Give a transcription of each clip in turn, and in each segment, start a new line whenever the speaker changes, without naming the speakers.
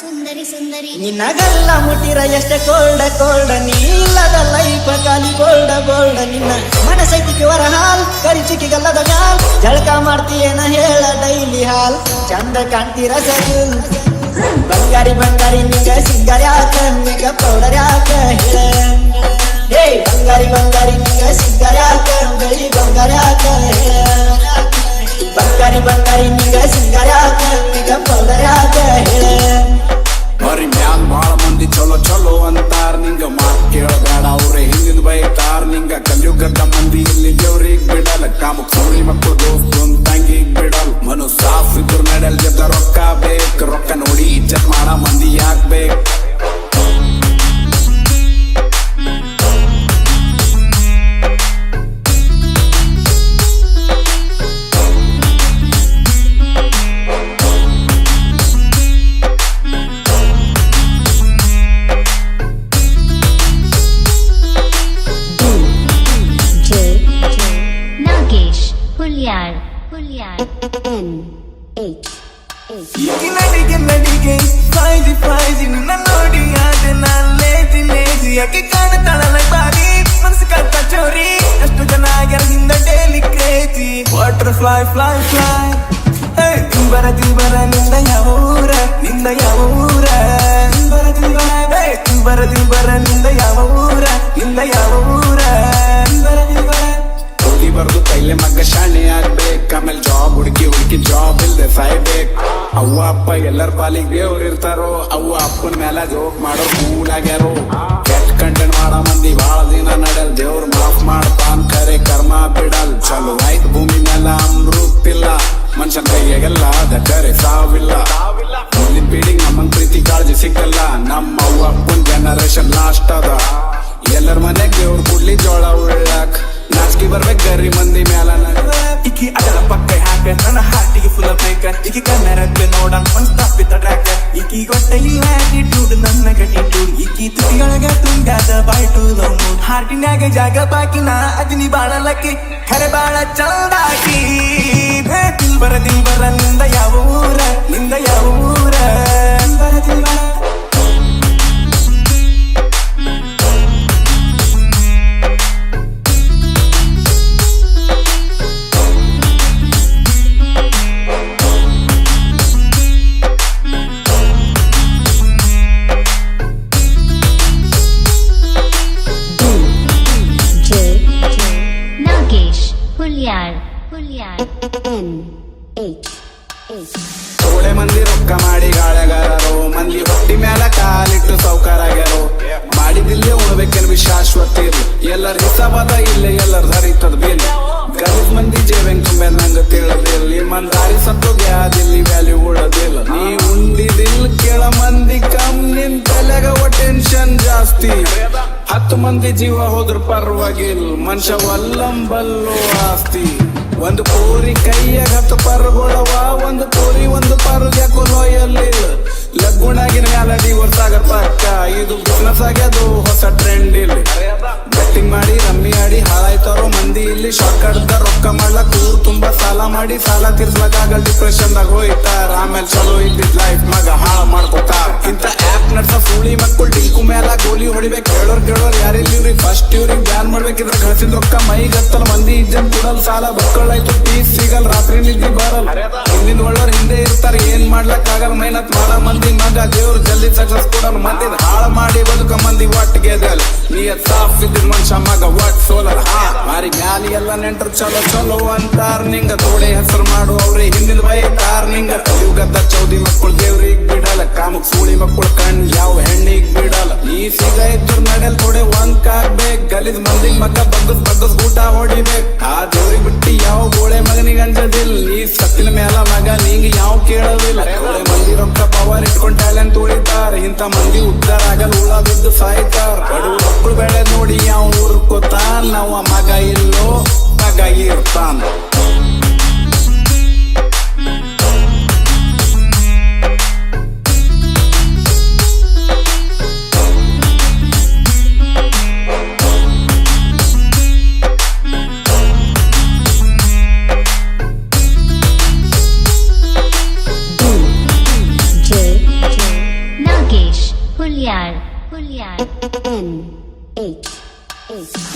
ಸುಂದರಿ ಸುಂದರಿ.
ನಿನ್ನಗಲ್ಲ ಮುಟ್ಟಿರ ಎಷ್ಟೇ cold cold ನೀ ಲೈಫ ಕಾಲಿ ಖಾಲಿ ಗೋಲ್ಡ ಗೋಲ್ಡ ನಿನ್ನ. ಮನಸೈತಿಗೆ ವರ ಹಾಲ್ ಕರಿಚಿಕಿಗಲ್ಲದ ಗಾಲ್ ಜಳಕ ಮಾಡ್ತೀಯೇನ ಹೇಳ ಡೈಲಿ ಹಾಲ್. ಚಂದ ಕಾಣ್ತೀರ ಸರಿ ಬಂಗಾರಿ ಬಂಗಾರಿ ನಿಂಗ ಸಿಂಗಾರಿ ಯಾಕ? ನಿಂಗ ಪೌಡರ್ ಯಾಕ? ಹೇಳ. ಬಂಗಾರಿ ಬಂಗಾರಿ ನಿಂಗ ಸಿಂಗಾರಿ ಯಾಕ? ಬೆಳಿ ಬಂಗಾರಿ ಬಂಗಾರಿ ನಿಂಗ ಸಿಂಗಾರಿ
ಮಂದಿ ಚಲೋ ಚಲೋ ಅಂತಾರ ನಿಂಗ ಮಾತ್ ಕೇಳಬೇಡ, ಅವ್ರೆ ಹಿಂದಿನ ಬೈತಾರ ನಿಂಗ. ಕಲಿಯುಗದ ಮಂದಿ ಇಲ್ಲಿ ದೇವ್ರಿಗ್ ಬಿಡಲ್ಲ, ಕಾಮಕ್ ಸೌಳಿ ಮಕ್ಕಳು
ವಾಟರ್ ಫ್ಲೈ ಫ್ಲೈ ಫ್ಲೈ ತಿಂಬರ ತಿಂಬರ ನಿಂದ ಯಾವ ಊರ ನಿಂದ ಯಾವ ಊರ ತಿಂಬರ ತಿಂಬರ ಏ, ತಿಂಬರ ತಿಂಬರ ನಿಂದ ಯಾವ ಊರ ನಿಂದ ಯಾವ ಊರ ತಿಂಬರ ತಿಂಬರ
ಓದಿ ಬರ್ದು ಕೈಲೆ ಮಗ್ಗ ಶಾಣೆ ಆಗ್ಬೇಕ್ ಆಮೇಲೆ ಜಾಬ್ ಹುಡುಕಿ ಹುಡುಕಿ ಜಾಬ್ ಇಲ್ದೆ ಸಾಯ್ಬೇಕ್ ಅವ್ವ ಅಪ್ಪ ಎಲ್ಲರ ಪಾಲಿಗೆ ದೇವ್ರ ಇರ್ತಾರೋ ಅವ್ವ ಅಪ್ಪನ ಮೇಲೆ ಜೋಕ್ ಮಾಡೋ ಕೂಲ್ ಆಗ್ಯಾರೋ ಕೆಟ್ಟ ಕಂಟೆಂಟ್ ಮಾಡೋ ಮಂದಿ ಬಾಳ ದಿನ ನಡೆಲ್ ದೇವ್ರ ಮಾಫ್ ಮಾಡ್ತಾನ್ ಖರೆ ಕರ್ಮ ಬಿಡಲ್ ಕರೆ ಸಾವಿಲ್ಲ ಮುಂದಿನ ಪೀಳಿ ನಮ್ಮಂಗ್ ಪ್ರೀತಿ, ಕಾಳಜಿ ಸಿಕ್ಕಲ್ಲ. ನಮ್ಮ ಅಪ್ಪನ ಜನರೇಷನ್ ಲಾಸ್ಟ್ ಅದ. ಎಲ್ಲರ ಮನೆಗೆ ದೇವ್ರ ಕುಡ್ಲಿ ಜೋಳ ಉಳ್ಳಾಕ್. ನಾಚಿಕೆ ಬರ್ಬೇಕು ಗರಿ ಮಂದಿ ಮ್ಯಾಲ
ಇಕಿ ಅದರ ಪಕ್ಕ ಹಾಕ ನನ್ನ ಫುಲ್ ಬೇಕ ಇಕಿ ಕನ್ನಡಕ್ಕೆ ನೋಡ ಒಂದ್ ತಪ್ಪಿತ ಟ್ರ್ಯಾಕ್ ಇಕ್ಕಿ ಗೊತ್ತ ಇಲ್ಲ ಆಟಿಟ್ಯೂಡ್ ನನ್ನ ಗಟಿಟ್ಯೂಡ್ ಇಕ್ಕಿ ತುಟಿಯೊಳಗ ತುಂಗಾದ ಬಾಯ್ ಟು ಮೂಡ್ ಹಾರ್ಟಿನ್ಯಾಗ ಜಾಗ ನಾ ಅಜ್ನಿ ಬಾಳ ಲಕ್ಕಿ ಖರೆ ಬಾಳ ಚಂದಾಕಿ ದಿಲ್ ಬರ ದಿಲ್ ಬರ ನಿಂದ ಯಾವ ಊರ ನಿಂದ ಯಾವ ಊರ ಬರದಿಲ್ ಬರ
ಥೋಡೆ ಮಂದಿ ರೊಕ್ಕ ಮಾಡಿ ಗಾಳಗಾರರು. ಮಂದಿ ಹೊಟ್ಟಿ ಮ್ಯಾಲ ಕಾಲಿಟ್ಟು ಸೌಕರಾಗ್ಯಾರು. ಮಾಡಿದಿಲ್ಲೇ ಉಣ್ಬೇಕೇನ್ ಶಾಶ್ವತ ಎಲ್ಲರ ಹಿಸಾಬದ ಇಲ್ಲೇ ಎಲ್ಲರ ಹರಿತದ ಬಿಲ್. ಗರೀಬ್ ಮಂದಿ ಜೇಬೆಂಗ್ ತುಂಬ ನಂಗೆ ತಿಳಿದಿಲ್ಲ ಮಂದಾರಿ ಸತ್ತು ಗ್ಯಾದಿಲ್ಲಿ ವ್ಯಾಲ್ಯೂ ಉಳದಿಲ್ಲ. ನೀ ಉಂಡಿದಿಲ್ ಕೆಳ ಮಂದಿ ಕಮ್, ನಿನ್ ತಲೆಗ ಟೆನ್ಷನ್ ಜಾಸ್ತಿ. ಹತ್ತು ಮಂದಿ ಜೀವ ಹೋದ್ರ ಪರವಾಗಿಲ್ಲ ಮನುಷ್ಯ ಒಲ್ಲಂಬಲ್ಲೋ ಆಸ್ತಿ. ಒಂದು ಕೋರಿ ಕೈಯಾಗ ಹತ್ತು ಪರ್ಗೊಳವ, ಒಂದು ಕೋರಿ ಒಂದು ಪರ್ಗೆ ಕೊಲೋಯಲ್ಲಿಲ್ಲ ಲಗ್ಗುಣಾಗಿನ ಮ್ಯಾಲ ಡಿವೋರ್ಸ್ ಆಗರ್ ಪಕ್ಕ, ಇದು ಬಿಸ್ನೆಸ್ ಆಗ್ಯದು ಹೊಸ ಟ್ರೆಂಡ್ ಇಲ್ಲಿ. ಬೆಟ್ಟಿಂಗ್ ಮಾಡಿ ರಮ್ಮಿ ಆಡಿ, ಹಾಳಾಯ್ತಾರೋ ಮಂದಿ ಇಲ್ಲಿ. ಶಾಕ್ ಕಡ್ದ ರೊಕ್ಕ ಮಾಡ್ಲಕ್ ಊರ್ ತುಂಬಾ ಸಾಲ ಮಾಡಿ, ಸಾಲ ತೀರ್ಸ್ಲಕ್ಕಾಗಲ್ ಡಿಪ್ರೆಷನ್ ದಾಗ ಹೋಯ್ತಾರ. ಆಮೇಲೆ ಚಲೋ ಇದ್ದಿದ್ ಲೈಫ್ ಮಗ ಹಾಳ ಮಾಡ್ಕೋತಾರ. ಇಂತ ಆಪ್ ನಡ್ಸ ಸುಳಿ ಫಸ್ಟ್ ಇವ್ರಿಗೆ ಬ್ಯಾನ್ ಮಾಡ್ಬೇಕಿದ್ರೆ ಗಳಿಸಿದ ರೊಕ್ಕ ಮೈಗತ್ತಲ ಮಂದಿ ಇಜ್ಜನ್ ಕೊಡಲ್ ಸಾಲ ಬಸ್ಕೊಳ್ಳಾಯ್ತು ಪೀಸ್ ಸಿಗಲ್ ರಾತ್ರಿ ನಿದ್ದೆ ಬರಲ್ ಹಿಂದಿನ ಒಳ್ಳೋರ್ ಹಿಂದೆ ಇರ್ತಾರೆ, ಏನ್ ಮಾಡ್ಲಕ್ ಆಗಲ್ ಮೈನತ್ ಮಾಡ ಮಂದಿ ಮಗ ದೇವ್ರು ಜಲ್ದಿ ಸಕ್ಸಸ್ ಕೊಡಲ್ ಮಂದಿ ಹಾಳ ಮಾಡಿ ಬದುಕ ಮಂದಿ ಒಟ್ಟಿಗೆ ಎದಲ್ ನೀಯತ್ ಸಾಫ್ ಇದ್ದಿದ್ ಮನುಷ್ಯ ಮಗ ಒಟ್ ಸೋಲಲ್ ಹಾ, ಮಾರಿ ಮ್ಯಾಲಿ ಎಲ್ಲ ನೆಂಟ್ರು ಚಲೋ ಚಲೋ ಅಂತಾರ್. ನಿಂಗ ತೋಡೆ ಹೆಸರು ಮಾಡು ಅವ್ರೆ. ಹಿಂದಿನ ಬೈತಾರ್ ನಿಂಗ ಕಲಿಯುಗದ ಚೌದಿ ಮಕ್ಕಳು ದೇವ್ರಿಗೆ ಕಾಮಕ್ ಸೂಳಿ ಮಕ್ಕಳು ಕಣ್ ಯಾವ ಹೆಣ್ಣಿಗ್ ಬಿಡಲ್ಲ? ಈ ಸೀಗ ಇದ್ರ ನಡೆಲ್ ತೋಡೆ ಒಂದ್ ಆಗ್ಬೇಕ್ ಗಲಿದ್ ಮಂದಿಗ್ ಮಗ ಬಗ್ಗಸ್ ಬಗ್ಗಸ್ ಊಟ ಹೊಡಿಬೇಕ್. ಆ ದೇವ್ರಿಗ್ ಬಿಟ್ಟು ಯಾವ ಗೋಳೆ ಮಗನಿಗೆ ಅಂಜದಿಲ್ಲ. ನೀ ಸತ್ತಿನ ಮೇಲ ಮಗ ನಿಂಗ್ ಯಾವ ಕೇಳೋದಿಲ್ಲ. ಮಂದಿ ರೊಕ್ಕ ಪವರ್ ಇಟ್ಕೊಂಡ್ ಟ್ಯಾಲೆಂಟ್ ಉಳಿತಾರ. ಇಂಥ ಮಂದಿ ಉದ್ದಾರ ಆಗಲ್ ಉಳ ಬಿದ್ದು ಸಾಯ್ತಾರ. ಮಕ್ಕಳು ಬೆಳೆ ನೋಡಿ ಯಾವ ಊರ್ಕೋತಾನ ನಾವ ಮಗ ಇಲ್ಲೋ, ಮಗ ಇರ್ತಾನ.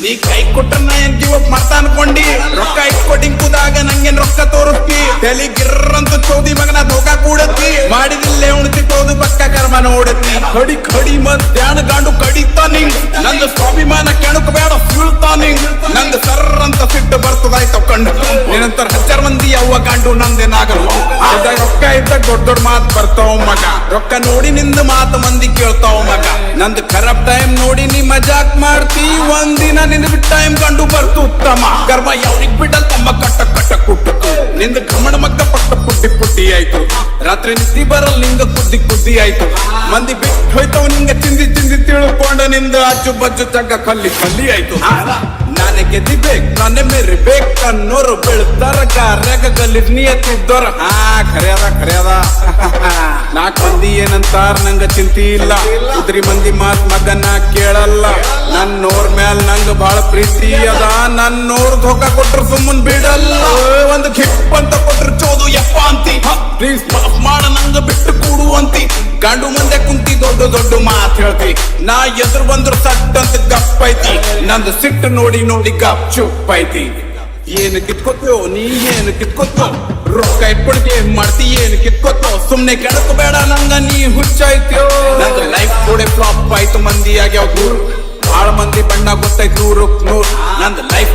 ನೀ ಕೈ ಕುಟುಂಬ ನಾ ಏನ್ ಅಪ್ ಮಾಡ್ತಾ ಅನ್ಕೊಂಡಿ? ರೊಕ್ಕ ಇಟ್ಕೊಟ್ಟಿಂಗ್ ಕುದಾಗ ನಂಗೇನ್ ರೊಕ್ಕ ತೋರಿಸ್ತಿ? ತಲಿ ಗಿರ್ರಂತ ಚೌದಿ ಮಗನ ಧೋಕ ಕೂಡತ್ತಿ ಮಾಡಿದಿಲ್ಲೇ ಉಣ್ತಿ ತೋದು ಪಕ್ಕ ಕರ್ಮ ನೋಡತ್ತಿ ಕಡಿ ಕಡಿ ಮಧ್ಯಾಹ್ನ ಗಾಂಡು ಕಡಿತಾನಿ ನಂದು ಸ್ವಾಭಿಮಾನ ಕೆಣಕು ಬೇಡ ಸುಳ್ತಾನಿ ನಂದು ಸರ್ರ ಅಂತ ಸಿಟ್ಟು ಬರ್ತದಾಯ್ತು ಕಂಡು. ನಿನ್ನಂತರ ಹಚ್ಚರ್ ಮಂದಿ, ಅವ್ವ ಗಂಡು ನಂದೇನಾಗಲು ಅದ ರೊಕ್ಕ ಇದ್ದ ದೊಡ್ಡ ದೊಡ್ಡ ಮಾತು ಬರ್ತಾವ ಮಗ. ರೊಕ್ಕ ನೋಡಿ ನಿಂದು ಮಾತು ಮಂದಿ ಕೇಳ್ತಾವ ಮಗ. ನಂದು ಖರಾಬ್ ಟೈಮ್ ನೋಡಿ ನೀ ಮಜಾಕ್ ಮಾಡ್ತಿ. ಒಂದಿನ ನಿನ್ನ ಟೈಮ್ ಕಂಡು ಬರ್ತು ಉತ್ತಮ. ಕರ್ಮ ಯಾವ್ರಿಗೆ ಬಿಡಲ್, ತಮ್ಮ ಕಟ್ಟ ಕಟ್ಟ ಕುಟ್ಟುಕು. ನಿಂದ ಗಮನ ಮಗ್ಗ ಪಟ್ಟ ಪುಟ್ಟಿ ಪುಟ್ಟಿ ಆಯ್ತು. ರಾತ್ರಿ ನಿದ್ದಿ ಬರಲ್ ನಿಂಗ ಕುದ್ದಿ ಕುದ್ದಿ ಆಯ್ತು. ಮಂದಿ ಬಿಟ್ಟು ಹೋಯ್ತವ್ ನಿಂಗ ತಿಂದಿ ತಿಂದಿ ತಿಳ್ಕೊಂಡ ನಿಂದ ಅಜ್ಜು ಬಜ್ಜು ತಗ್ಗ ಕಲ್ಲಿ ಕಲ್ಲಿ ಆಯ್ತು. ನಾನೇ ಗೆದ್ದಿಬೇಕ್ ನಾನೇ ಮೆರಿಬೇಕ್ ಅನ್ನೋರು ಬೀಳ್ತಾರ. ಕಾರ್ಯಾಗ ಗಲ್ಲಿ ನಿಯತ್ತಿದ್ದೋರ ಹಾ, ಖರ್ಯಾದ ಖರ್ಯಾದ. ನಾಕ್ ಮಂದಿ ಏನಂತಾರ, ನಂಗ ಚಿಂತಿ ಇಲ್ಲ. ಇದ್ರಿ ಮಂದಿ ಮಾತ್ ಮಗನ ಕೇಳಲ್ಲ. ನನ್ನೋರ್ ಮ್ಯಾಲ್ ನಂಗ ಬಾಳ ಪ್ರೀತಿ ಅದ. ನನ್ನೋರ್ ಧೋಕ ಕೊಟ್ರು ಸುಮ್ಮನ್ ಬಿಡಲ್ಲ. ಒಂದು ಕಿಪ್ ಅಂತ ಕೊಟ್ರು ಚೋದು ಯಪ್ಪ ಅಂತಿ. ಪ್ಲೀಸ್ ಮಾಫ್ ಮಾಡ, ನಂಗ ಬಿಟ್ಟು ಕೂಡು ಅಂತಿ. ಗಂಡು ಮುಂದೆ ಕುಂತಿ, ದೊಡ್ಡ ದೊಡ್ಡ ಮಾತ್ ಹೇಳ್ತಿ. ನಾ ಎದುರು ಬಂದ್ರು ಸಟ್ ಅಂತ ಗಪ್ ಐತಿ. ನಂದು ಸಿಟ್ಟು ನೋಡಿ ನೋಡಿ ಗಪ್ ಚುಪ್ ಐತಿ ಏನ್ ಕಿತ್ಕೊತ್ತೋ ನೀ ಏನ್ ಕಿತ್ಕೊತ್ತೋ ರೊಕ್ಕ ಏನ್ ಮಾಡ್ತಿ, ಏನ್ ಕಿತ್ಕೊತ್ತೋ ಸುಮ್ನೆ ಕೆಡಕು ಬೇಡ, ನಂಗ ನೀ ಹುಚ್ಚಾಯ್ತೋ ನಂಗ ಲೈಫ್ ಕೂಡ ಫ್ಲಾಪ್ ಆಯ್ತು ಮಂದಿ ಆಗ್ಯಾವ ದೂರು ಬಾಳ ಮಂದಿ ಬಣ್ಣ ಗೊತ್ತಾಯ್ತು ನೂರು. ನಂದ ನಂದು ಲೈಫ್